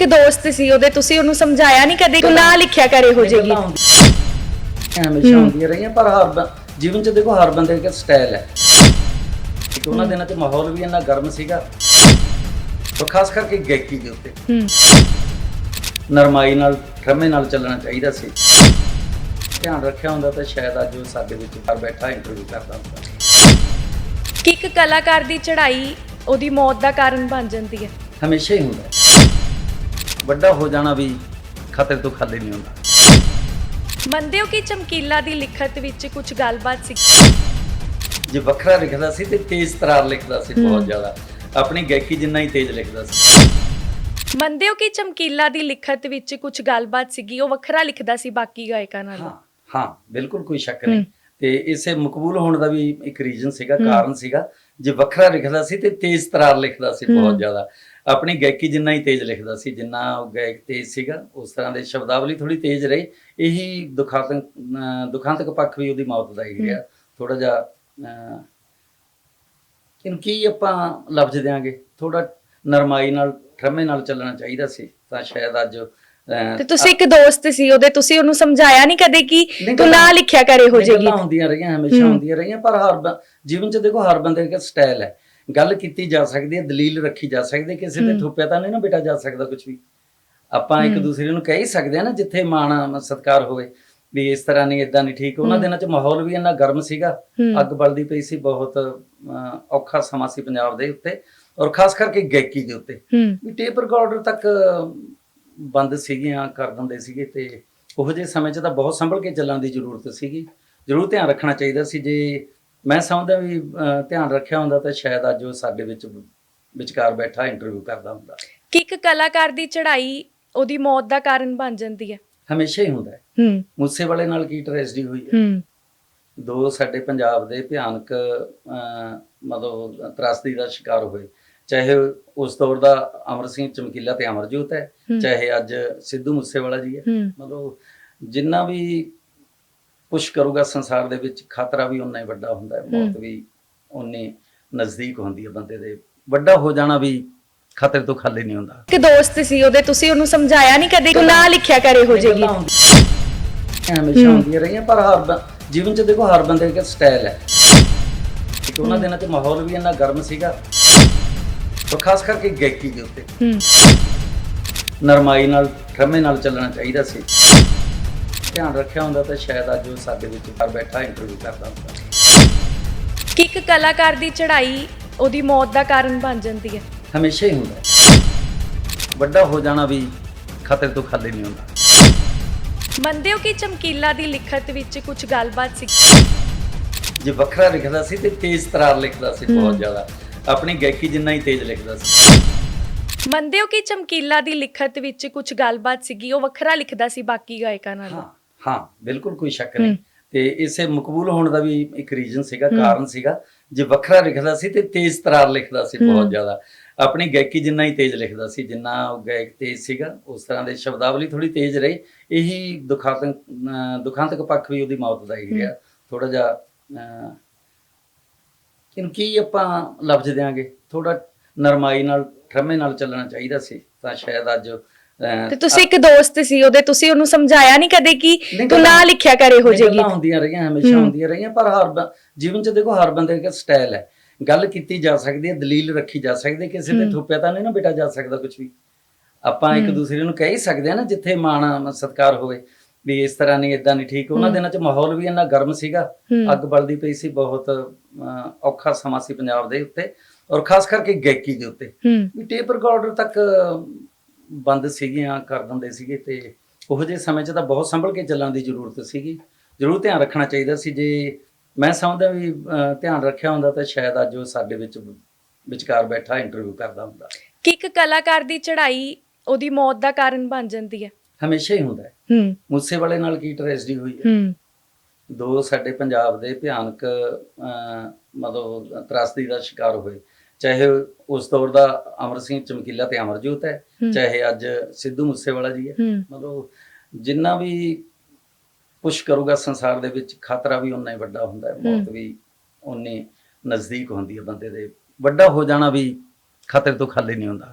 ਇੱਕ ਦੋਸਤ ਸੀ ਉਹਦੇ ਤੁਸੀਂ ਉਹਨੂੰ ਸਮਝਾਇਆ ਨਹੀਂ ਕਦੇ ਤੂੰ ਨਾ ਲਿਖਿਆ ਕਰ ਗੱਲਾਂ ਹੁੰਦੀਆਂ ਹਮੇਸ਼ਾ ਹੁੰਦੀਆਂ ਰਹੀਆਂ ਪਰ ਹਰ ਬ- ਜੀਵਨ 'ਚ ਦੇਖੋ ਹਰ ਬੰਦੇ ਦਾ ਸਟਾਈਲ ਹੈ। ਕਿ ਉਹਨਾਂ ਦਿਨਾਂ 'ਚ ਮਾਹੌਲ ਵੀ ਇੰਨਾ ਗਰਮ ਸੀਗਾ ਤੇ ਖਾਸ ਕਰਕੇ ਗਾਇਕੀ ਦੇ ਉੱਤੇ। ਹੂੰ। ਨਰਮਾਈ ਨਾਲ ਠਰਮੇ ਨਾਲ ਚੱਲਣਾ ਚਾਹੀਦਾ ਸੀ। ਧਿਆਨ ਰੱਖਿਆ ਹੁੰਦਾ ਤਾਂ ਸ਼ਾਇਦ ਅੱਜ ਉਹ ਸਾਡੇ ਵਿੱਚ ਘਰ ਬੈਠਾ ਇੰਟਰਵਿਊ ਕਰਦਾ ਹੁੰਦਾ। ਕਿ ਇੱਕ ਕਲਾਕਾਰ ਦੀ ਚੜ੍ਹਾਈ ਉਹਦੀ ਮੌਤ ਦਾ ਕਾਰਨ ਬਣ ਜਾਂਦੀ ਹੈ? ਹਮੇਸ਼ਾ ਹੀ ਹੁੰਦਾ ਹੈ। ਵੱਡਾ ਹੋ ਜਾਣਾ ਵੀ ਖਤਰੇ ਤੋਂ ਖਾਲੀ ਨਹੀਂ ਹੁੰਦਾ। ਮੰਨਦੇ ਹੋ ਕਿ ਚਮਕੀਲਾ ਦੀ ਲਿਖਤ ਵਿੱਚ ਕੁਝ ਗੱਲਬਾਤ ਸੀ? ਜੇ ਵੱਖਰਾ ਲਿਖਦਾ ਸੀ ਤੇ ਤੇਜ਼ ਤਰਾਰ ਲਿਖਦਾ ਸੀ ਬਹੁਤ ਜ਼ਿਆਦਾ। ਆਪਣੀ ਗਾਇਕੀ ਜਿੰਨਾ ਹੀ ਤੇਜ਼ ਲਿਖਦਾ ਸੀ। ਮੰਨਦੇ ਹੋ ਕਿ ਚਮਕੀਲਾ ਦੀ ਲਿਖਤ ਵਿੱਚ ਕੁਝ ਗੱਲਬਾਤ ਸੀਗੀ? ਉਹ ਵੱਖਰਾ ਲਿਖਦਾ ਸੀ ਬਾਕੀ ਗਾਇਕਾਂ ਨਾਲੋਂ? ਹਾਂ ਹਾਂ ਬਿਲਕੁਲ ਕੋਈ ਸ਼ੱਕ ਨਹੀਂ। ਤੇ ਇਸੇ ਮਕਬੂਲ ਹੋਣ ਦਾ ਵੀ ਇੱਕ ਰੀਜ਼ਨ ਸੀਗਾ ਕਾਰਨ ਸੀਗਾ। ਜੇ ਵੱਖਰਾ ਲਿਖਦਾ ਸੀ ਤੇ ਤੇਜ਼ ਤਰਾਰ ਲਿਖਦਾ ਸੀ ਬਹੁਤ ਜ਼ਿਆਦਾ। ਆਪਣੀ ਗਾਇਕੀ ਜਿੰਨਾ ਹੀ ਤੇਜ਼ ਲਿਖਦਾ ਸੀ ਜਿੰਨਾ ਉਹ ਗਾਇਕ ਤੇਜ਼ ਸੀਗਾ ਉਸ ਤਰ੍ਹਾਂ ਦੇ ਸ਼ਬਦਾਵਲੀ ਥੋੜੀ ਤੇਜ਼ ਰਹੀ। ਇਹੀ ਦੁਖਾਂਤਕ ਦੁਖਾਂਤਕ ਪੱਖ ਵੀ ਉਹਦੀ ਮੌਤ ਦਾ ਹੀ ਰਿਹਾ। ਥੋੜਾ ਜਿਹਾ ਇਹਨੂੰ ਕੀ ਆਪਾਂ ਲਫ਼ਜ਼ ਦਿਆਂਗੇ? ਥੋੜਾ ਨਰਮਾਈ ਨਾਲ ਠਰਮੇ ਨਾਲ ਚੱਲਣਾ ਚਾਹੀਦਾ ਸੀ ਤਾਂ ਸ਼ਾਇਦ ਅੱਜ ਤੇ ਤੁਸੀਂ ਇੱਕ ਦੋਸਤ ਸੀ ਉਹਦੇ ਤੁਸੀਂ ਉਹਨੂੰ ਸਮਝਾਇਆ ਨਹੀਂ ਕਦੇ ਕਿ ਤੂੰ ਨਾ ਲਿਖਿਆ ਕਰ ਜਿਹੀ ਗੱਲਾਂ ਹੁੰਦੀਆਂ ਰਹੀਆਂ ਹਮੇਸ਼ਾ ਹੁੰਦੀਆਂ ਰਹੀਆਂ ਪਰ ਹਰ ਜੀਵਨ 'ਚ ਦੇਖੋ ਹਰ ਬੰਦੇ ਦਾ ਸਟਾਈਲ ਹੈ। ਗੱਲ ਕੀਤੀ ਜਾ ਸਕਦੀ ਹੈ ਦਲੀਲ ਰੱਖੀ ਜਾ ਸਕਦੀ ਹੈ ਕਿਸੇ ਤੇ ਥੋਪਿਆ ਤਾਂ ਨਹੀਂ ਨਾ ਬੇਟਾ ਜਾ ਸਕਦਾ ਕੁਝ ਵੀ। ਆਪਾਂ ਇੱਕ ਦੂਸਰੇ ਨੂੰ ਕਹਿ ਹੀ ਸਕਦੇ ਆ ਨਾ ਜਿੱਥੇ ਮਾਣ ਸਤਕਾਰ ਹੋਵੇ ਵੀ ਇਸ ਤਰ੍ਹਾਂ ਨਹੀਂ ਇਦਾਂ ਨਹੀਂ ਠੀਕ। ਉਹਨਾਂ ਦਿਨਾਂ 'ਚ ਮਾਹੌਲ ਵੀ ਇੰਨਾ ਗਰਮ ਸੀਗਾ। ਅੱਗ ਬਲਦੀ ਪਈ ਸੀ ਬਹੁਤ ਔਖਾ ਸਮਾਂ ਸੀ ਪੰਜਾਬ ਦੇ ਉੱਤੇ ਔਰ ਖਾਸ ਕਰਕੇ ਗਾਇਕੀ ਦੇ ਉੱਤੇ। ਵੀ ਟੇਪ ਰਿਕਾਰਡਰ ਤੱਕ ਬੰਦ ਸੀਗੀਆਂ ਕਰ ਦਿੰਦੇ ਸੀਗੇ ਤੇ ਉਹੋ ਜਿਹੇ ਸਮੇਂ 'ਚ ਤਾਂ ਬਹੁਤ ਸੰਭਲ ਕੇ ਚੱਲਣ ਦੀ ਜ਼ਰੂਰਤ ਸੀਗੀ। ਜ਼ਰੂਰ ਧਿਆਨ ਰੱਖਣਾ ਚਾਹੀਦਾ ਸੀ ਜੇ ਮੈਂ ਸਮਝਦਾ ਵੀ ਧਿਆਨ ਰੱਖਿਆ ਹੁੰਦਾ ਤਾਂ ਸ਼ਾਇਦ ਅੱਜ ਉਹ ਸਾਡੇ ਵਿੱਚ ਵਿਚਕਾਰ ਬੈਠਾ ਇੰਟਰਵਿਊ ਕਰਦਾ ਹੁੰਦਾ। ਕਿ ਇੱਕ ਕਲਾਕਾਰ ਦੀ ਚੜ੍ਹਾਈ ਉਹਦੀ ਮੌਤ ਦਾ ਕਾਰਨ ਬਣ ਜਾਂਦੀ ਹੈ। ਹਮੇਸ਼ਾ ਹੀ ਹੁੰਦਾ ਹੈ। ਹੂੰ। ਮੂਸੇ ਵਾਲੇ ਨਾਲ ਕੀ ਟ੍ਰੈਜਡੀ ਹੋਈ ਹੈ? ਹੂੰ। ਦੋ ਸਾਡੇ ਪੰਜਾਬ ਦੇ ਭਿਆਨਕ ਮਤਲਬ ਤਰਾਸਦੀ ਦਾ ਸ਼ਿਕਾਰ ਹੋਏ। ਚਾਹੇ ਉਸ ਦੌਰ ਦਾ ਅਮਰ ਸਿੰਘ ਚਮਕੀਲਾ ਤੇ ਅਮਰਜੋਤ ਹੈ। ਚਾਹੇ ਅੱਜ ਸਿੱਧੂ ਮੂਸੇਵਾਲਾ ਜੀ ਹੂੰ। ਮਤਲਬ ਜਿੰਨਾ ਵੀ ਪੁਸ਼ ਕਰੂਗਾ ਸੰਸਾਰ ਦੇ ਵਿੱਚ ਖਤਰਾ ਵੀ ਉਨਾ ਹੀ ਵੱਡਾ ਹੁੰਦਾ ਹੈ। ਮੌਤ ਵੀ ਉਨੀ ਨਜ਼ਦੀਕ ਹੁੰਦੀ ਹੈ ਬੰਦੇ ਦੇ। ਵੱਡਾ ਹੋ ਜਾਣਾ ਵੀ ਖਤਰੇ ਤੋਂ ਖਾਲੀ ਨਹੀਂ ਹੁੰਦਾ। ਇੱਕ ਦੋਸਤ ਸੀ ਉਹਦੇ ਤੁਸੀਂ ਉਹਨੂੰ ਸਮਝਾਇਆ ਨਹੀਂ ਕਦੇ? ਤੂੰ ਨਾ ਲਿਖਿਆ ਕਰ ਗੱਲਾਂ ਹੁੰਦੀਆਂ ਹਮੇਸ਼ਾ ਹੁੰਦੀਆਂ ਰਹੀਆਂ ਪਰ ਹਰ ਬ- ਜੀਵਨ 'ਚ ਦੇਖੋ ਹਰ ਬੰਦੇ ਦਾ ਸਟਾਈਲ ਹੈ। ਕਿ ਉਹਨਾਂ ਦਿਨਾਂ 'ਚ ਮਾਹੌਲ ਵੀ ਇੰਨਾ ਗਰਮ ਸੀਗਾ। ਤੇ ਖਾਸ ਕਰਕੇ ਗਾਇਕੀ ਦੇ ਉੱਤੇ। ਹੂੰ। ਨਰਮਾਈ ਨਾਲ ਠਰਮੇ ਨਾਲ ਚੱਲਣਾ ਚਾਹੀਦਾ ਸੀ। ਧਿਆਨ ਰੱਖਿਆ ਹੁੰਦਾ ਤਾਂ ਸ਼ਾਇਦ ਅੱਜ ਉਹ ਸਾਡੇ ਵਿੱਚ ਘਰ ਬੈਠਾ ਇੰਟਰਵਿਊ ਕਰਦਾ ਹੁੰਦਾ। ਕਿ ਇੱਕ ਕਲਾਕਾਰ ਦੀ ਚੜ੍ਹਾਈ ਉਹਦੀ ਮੌਤ ਦਾ ਕਾਰਨ ਬਣ ਜਾਂਦੀ ਹੈ। ਹਮੇਸ਼ਾ ਹੀ ਹੁੰਦਾ। ਹੈ। ਵੱਡਾ ਹੋ ਜਾਣਾ ਵੀ ਖਤਰੇ ਤੋਂ ਖਾਲੀ ਨਹੀਂ ਹੁੰਦਾ। ਮੰਨਦੇ ਹੋ ਕਿ ਚਮਕੀਲਾ ਦੀ ਲਿਖਤ ਵਿੱਚ ਕੁਝ ਗੱਲਬਾਤ ਸੀ? ਜੇ ਵੱਖਰਾ ਲਿਖਦਾ ਸੀ ਤੇ ਤੇਜ਼ ਤਰਾਰ ਲਿਖਦਾ ਸੀ ਬਹੁਤ ਜ਼ਿਆਦਾ। ਆਪਣੀ ਗਾਇਕੀ ਜਿੰਨਾ ਹੀ ਤੇਜ਼ ਲਿਖਦਾ ਸੀ। ਮੰਨਦੇ ਹੋ ਕਿ ਚਮਕੀਲਾ ਦੀ ਲਿਖਤ ਵਿੱਚ ਕੁਝ ਗੱਲਬਾਤ ਸੀਗੀ ਉਹ ਵੱਖਰਾ ਲਿਖਦਾ ਸੀ ਬਾਕੀ ਗਾਇਕਾਂ ਨਾਲੋਂ? ਹਾਂ। ਹਾਂ ਬਿਲਕੁਲ ਕੋਈ ਸ਼ੱਕ ਨਹੀਂ। ਤੇ ਇਸੇ ਮਕਬੂਲ ਹੋਣ ਦਾ ਵੀ ਇੱਕ ਰੀਜ਼ਨ ਸੀਗਾ ਕਾਰਨ ਸੀਗਾ। ਜੇ ਵੱਖਰਾ ਲਿਖਦਾ ਸੀ ਤੇ ਤੇਜ਼ ਤਰਾਰ ਲਿਖਦਾ ਸੀ ਬਹੁਤ ਜ਼ਿਆਦਾ। ਆਪਣੀ ਗਾਇਕੀ ਜਿੰਨਾ ਹੀ ਤੇਜ਼ ਲਿਖਦਾ ਸੀ ਜਿੰਨਾ ਗਾਇਕ ਤੇਜ਼ ਸੀਗਾ ਉਸ ਤਰ੍ਹਾਂ ਦੇ ਸ਼ਬਦਾਵਲੀ ਥੋੜੀ ਤੇਜ਼ ਰਹੀ। ਇਹੀ ਦੁਖਾਂਤਕ ਦੁਖਾਂਤਕ ਪੱਖ ਵੀ ਉਹਦੀ ਮੌਤ ਦਾ ਹੀ ਰਿਹਾ। ਥੋੜਾ ਜਿਹਾ ਇਹਨੂੰ ਕੀ ਆਪਾਂ ਲਫ਼ਜ਼ ਦਿਆਂਗੇ? ਥੋੜਾ ਨਰਮਾਈ ਨਾਲ ਠਰਮੇ ਨਾਲ ਚੱਲਣਾ ਚਾਹੀਦਾ ਸੀ। ਤਾਂ ਸ਼ਾਇਦ ਅੱਜ ਤੇ ਤੁਸੀਂ ਇੱਕ ਦੋਸਤ ਸੀ ਉਹਦੇ ਤੁਸੀਂ ਉਹਨੂੰ ਸਮਝਾਇਆ ਨਹੀਂ ਕਦੇ ਕਿ ਤੂੰ ਨਾ ਲਿਖਿਆ ਕਰ ਇਹੋ ਜਿਹੀ ਗੱਲਾਂ ਹੁੰਦੀਆਂ ਰਹੀਆਂ ਹਮੇਸ਼ਾ ਹੁੰਦੀਆਂ ਰਹੀਆਂ ਪਰ ਹਰ ਜੀਵਨ 'ਚ ਦੇਖੋ ਹਰ ਬੰਦੇ ਦਾ ਸਟਾਈਲ ਹੈ। ਗੱਲ ਕੀਤੀ ਜਾ ਸਕਦੀ ਹੈ ਦਲੀਲ ਰੱਖੀ ਜਾ ਸਕਦੀ ਹੈ ਕਿਸੇ ਤੇ ਥੋਪਿਆ ਤਾਂ ਨਹੀਂ ਨਾ ਬੇਟਾ ਜਾ ਸਕਦਾ ਕੁਝ ਵੀ। ਆਪਾਂ ਇੱਕ ਦੂਸਰੇ ਨੂੰ ਕਹਿ ਹੀ ਸਕਦੇ ਆ ਨਾ ਜਿੱਥੇ ਮਾਣ ਸਤਕਾਰ ਹੋਵੇ ਵੀ ਇਸ ਤਰ੍ਹਾਂ ਨਹੀਂ ਇਦਾਂ ਨਹੀਂ ਠੀਕ। ਉਹਨਾਂ ਦਿਨਾਂ 'ਚ ਮਾਹੌਲ ਵੀ ਇੰਨਾ ਗਰਮ ਸੀਗਾ। ਅੱਗ ਬਲਦੀ ਪਈ ਸੀ ਬਹੁਤ ਔਖਾ ਸਮਾਂ ਸੀ ਪੰਜਾਬ ਦੇ ਉੱਤੇ ਔਰ ਖਾਸ ਕਰਕੇ ਗਾਇਕੀ ਦੇ ਉੱਤੇ। ਵੀ ਟੇਪ ਰਿਕਾਰਡਰ ਤੱਕ ਬੰਦ ਸੀਗੀਆਂ ਕਰ ਦਿੰਦੇ ਸੀਗੇ ਤੇ ਉਹੋ ਜਿਹੇ ਸਮੇਂ 'ਚ ਤਾਂ ਬਹੁਤ ਸੰਭਲ ਕੇ ਚੱਲਣ ਦੀ ਜ਼ਰੂਰਤ ਸੀਗੀ। ਜ਼ਰੂਰ ਧਿਆਨ ਰੱਖਣਾ ਚਾਹੀਦਾ ਸੀ। ਜੇ ਮੈਂ ਸਮਝਦਾ ਵੀ ਧਿਆਨ ਰੱਖਿਆ ਹੁੰਦਾ ਤਾਂ ਸ਼ਾਇਦ ਅੱਜ ਉਹ ਸਾਡੇ ਵਿੱਚ ਵਿਚਕਾਰ ਬੈਠਾ ਇੰਟਰਵਿਊ ਕਰਦਾ ਹੁੰਦਾ। ਕਿ ਇੱਕ ਕਲਾਕਾਰ ਦੀ ਚੜ੍ਹਾਈ ਉਹਦੀ ਮੌਤ ਦਾ ਕਾਰਨ ਬਣ ਜਾਂਦੀ ਹੈ? ਹਮੇਸ਼ਾ ਹੀ ਹੁੰਦਾ ਹੈ। ਹੂੰ। ਮੂਸੇ ਵਾਲੇ ਨਾਲ ਕੀ ਟ੍ਰੈਜਡੀ ਹੋਈ ਹੈ? ਹੂੰ। ਦੋ ਸਾਡੇ ਪੰਜਾਬ ਦੇ ਭਿਆਨਕ ਮਤਲਬ ਤਰਾਸਦੀ ਦਾ ਸ਼ਿਕਾਰ ਹੋਏ। ਚਾਹੇ ਉਸ ਦੌਰ ਦਾ ਅਮਰ ਸਿੰਘ ਚਮਕੀਲਾ ਤੇ ਅਮਰਜੋਤ ਹੈ। ਚਾਹੇ ਅੱਜ ਸਿੱਧੂ ਮੂਸੇਵਾਲਾ ਜੀ ਹੈ। ਹੂੰ। ਮਤਲਬ ਜਿੰਨਾ ਵੀ ਪੁਸ਼ ਕਰੂਗਾ ਸੰਸਾਰ ਦੇ ਵਿੱਚ ਖਤਰਾ ਵੀ ਉਨਾ ਹੀ ਵੱਡਾ ਹੁੰਦਾ ਹੈ। ਮੌਤ ਵੀ ਉਨੀ ਨਜ਼ਦੀਕ ਹੁੰਦੀ ਹੈ ਬੰਦੇ ਦੇ। ਵੱਡਾ ਹੋ ਜਾਣਾ ਵੀ ਖਤਰੇ ਤੋਂ ਖਾਲੀ ਨਹੀਂ ਹੁੰਦਾ।